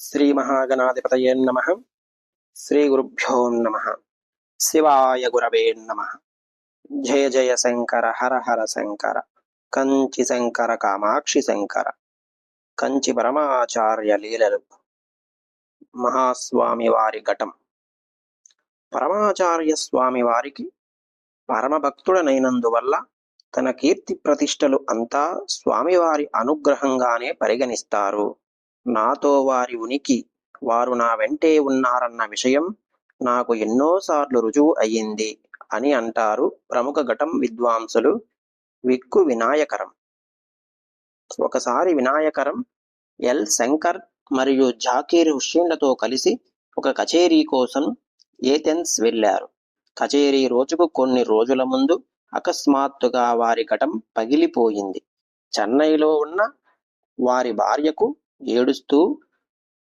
శ్రీమహాగణాధిపతయే నమ. శ్రీగురుభ్యో నమ. శివాయ గురవే నమ. జయ జయ శంకర హర హర శంకర కంచి శంకర కామాక్షి శంకర కంచి పరమాచార్య లీలలు. మహాస్వామి వారి ఘటం. పరమాచార్య స్వామి వారికి పరమభక్తుడనైనందువల్ల తన కీర్తి ప్రతిష్టలు అంతా స్వామివారి అనుగ్రహంగానే పరిగణిస్తారు. నాతో వారి ఉనికి వారు నా వెంటే ఉన్నారన్న విషయం నాకు ఎన్నోసార్లు రుజువు అయ్యింది అని అంటారు ప్రముఖ ఘటం విద్వాంసులు విక్కు వినాయకరం. ఒకసారి వినాయకరం ఎల్. శంకర్ మరియు జాకీర్ హుషేన్లతో కలిసి ఒక కచేరీ కోసం ఏథెన్స్ వెళ్ళారు. కచేరీ రోజుకు కొన్ని రోజుల ముందు అకస్మాత్తుగా వారి ఘటం పగిలిపోయింది. చెన్నైలో ఉన్న వారి భార్యకు ఏడుస్తూ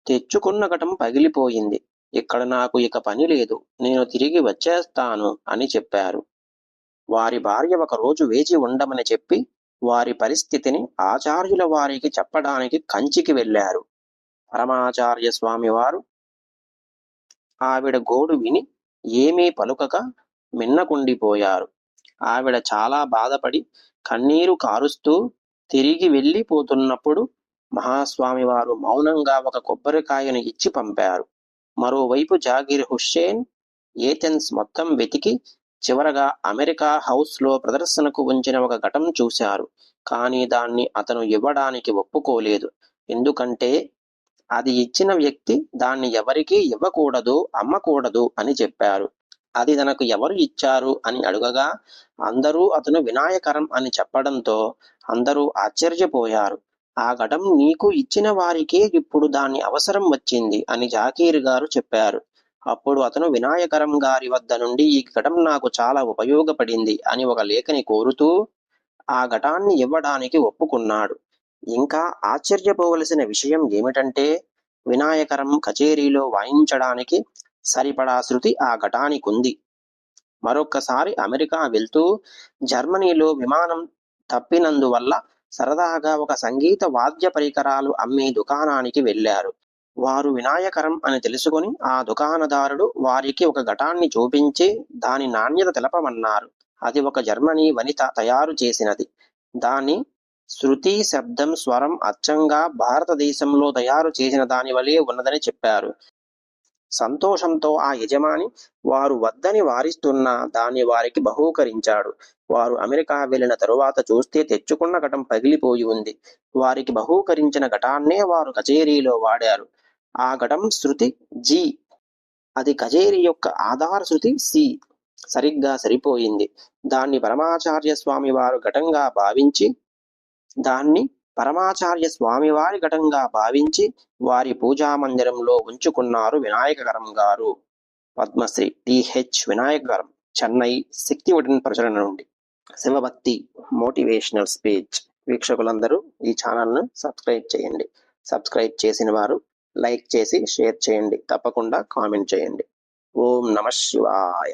తెచ్చుకున్న ఘటం పగిలిపోయింది. ఇక్కడ నాకు ఇక పని లేదు. నేను తిరిగి వచ్చేస్తాను అని చెప్పారు. వారి భార్య ఒక రోజు వేచి ఉండమని చెప్పి వారి పరిస్థితిని ఆచార్యుల వారికి చెప్పడానికి కంచికి వెళ్ళారు. పరమాచార్య స్వామి వారు ఆవిడ గోడు విని ఏమీ పలుకక మిన్నకుండిపోయారు. ఆవిడ చాలా బాధపడి కన్నీరు కారుస్తూ తిరిగి వెళ్ళిపోతున్నప్పుడు మహాస్వామి వారు మౌనంగా ఒక కొబ్బరికాయను ఇచ్చి పంపారు. మరోవైపు జాగీర్ హుస్సేన్ ఏథెన్స్ మొత్తం వెతికి చివరగా అమెరికా హౌస్లో ప్రదర్శనకు ఉంచిన ఒక ఘటం చూశారు. కానీ దాన్ని అతను ఇవ్వడానికి ఒప్పుకోలేదు. ఎందుకంటే అది ఇచ్చిన వ్యక్తి దాన్ని ఎవరికీ ఇవ్వకూడదు అమ్మకూడదు అని చెప్పారు. అది తనకు ఎవరు ఇచ్చారు అని అడుగగా అందరూ అతను వినాయకరం అని చెప్పడంతో అందరూ ఆశ్చర్యపోయారు. ఆ ఘటం నీకు ఇచ్చిన వారికే ఇప్పుడు దాని అవసరం వచ్చింది అని జాకీర్ గారు చెప్పారు. అప్పుడు అతను వినాయకరం గారి వద్ద నుండి ఈ ఘటం నాకు చాలా ఉపయోగపడింది అని ఒక లేఖని కోరుతూ ఆ ఘటాన్ని ఇవ్వడానికి ఒప్పుకున్నాడు. ఇంకా ఆశ్చర్యపోవలసిన విషయం ఏమిటంటే వినాయకరం కచేరీలో వాయించడానికి సరిపడా శృతి ఆ ఘటానికుంది మరొక్కసారి అమెరికా వెళ్తూ జర్మనీలో విమానం తప్పినందువల్ల సరదాగా ఒక సంగీత వాద్య పరికరాలు అమ్మే దుకాణానికి వెళ్ళారు. వారు వినాయకరం అని తెలుసుకుని ఆ దుకాణదారుడు వారికి ఒక ఘటాన్ని చూపించి దాని నాణ్యత తెలపమన్నారు. అది ఒక జర్మనీ వనిత తయారు చేసినది. దాని శృతి శబ్దం స్వరం అచ్చంగా భారతదేశంలో తయారు చేసిన దాని వలె ఉన్నదని చెప్పారు. సంతోషంతో ఆ యజమాని వారు వద్దని వారిస్తున్న దాన్ని వారికి బహూకరించాడు. వారు అమెరికా వెళ్ళిన తరువాత చూస్తే తెచ్చుకున్న ఘటం పగిలిపోయి ఉంది. వారికి బహూకరించిన ఘటాన్నే వారు కచేరీలో వాడారు. ఆ ఘటం శృతి జి. అది కచేరీ యొక్క ఆధార శృతి సి. సరిగ్గా సరిపోయింది. దాన్ని పరమాచార్య స్వామి వారు ఘటంగా భావించి దాన్ని పరమాచార్య స్వామివారి ఘటంగా భావించి వారి పూజా మందిరంలో ఉంచుకున్నారు వినాయకగరం గారు పద్మశ్రీ టిహెచ్ వినాయకగరం చెన్నై శక్తివటన్ ప్రచురణ నుండి. శివభక్తి మోటివేషనల్ స్పీచ్. వీక్షకులందరూ ఈ ఛానల్ను సబ్స్క్రైబ్ చేయండి. సబ్స్క్రైబ్ చేసిన వారు లైక్ చేసి షేర్ చేయండి. తప్పకుండా కామెంట్ చేయండి. ఓం నమ శివాయ.